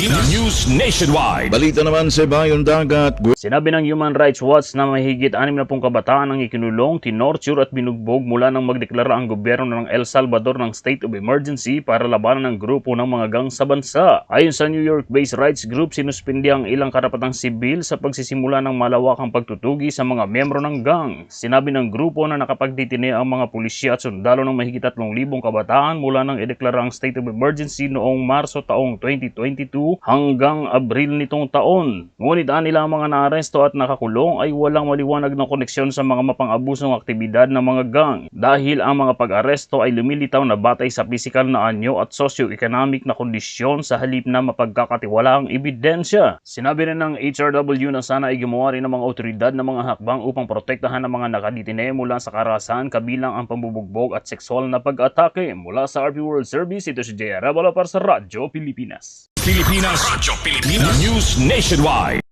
News Nationwide. Balita naman sa Bayon Dagat, Sinabi ng Human Rights Watch na mahigit 60 kabataan ang ikinulong, tinorture at binugbog mula nang magdeklara ang gobyerno ng El Salvador ng state of emergency para labanan ng grupo ng mga gang sa bansa. Ayon sa New York-based rights group, sinuspindi ang ilang karapatang sibil sa pagsisimula ng malawakang pagtutugi sa mga miyembro ng gang. Sinabi ng grupo na nakapagtitini ang mga pulisya at sundalo ng mahigit 3,000 kabataan mula nang ideklara ang state of emergency noong Marso taong 2022 hanggang Abril nitong taon. Ngunit ang mga naaresto at nakakulong ay walang maliwanag na koneksyon sa mga mapang-abusong aktibidad ng mga gang dahil ang mga pag-aresto ay lumilitaw na batay sa pisikal na anyo at socio-economic na kondisyon sa halip na mapagkakatiwalaang ebidensya. Sinabi rin ng HRW na sana ay gumawa rin ng mga otoridad ng mga hakbang upang protektahan ang mga nakaditine mula sa karahasan kabilang ang pambubugbog at sexual na pag-atake. Mula sa RP World Service, ito si Jay Arabala para sa Radyo Pilipinas. Pilipinas. Radyo Pilipinas. News Nationwide.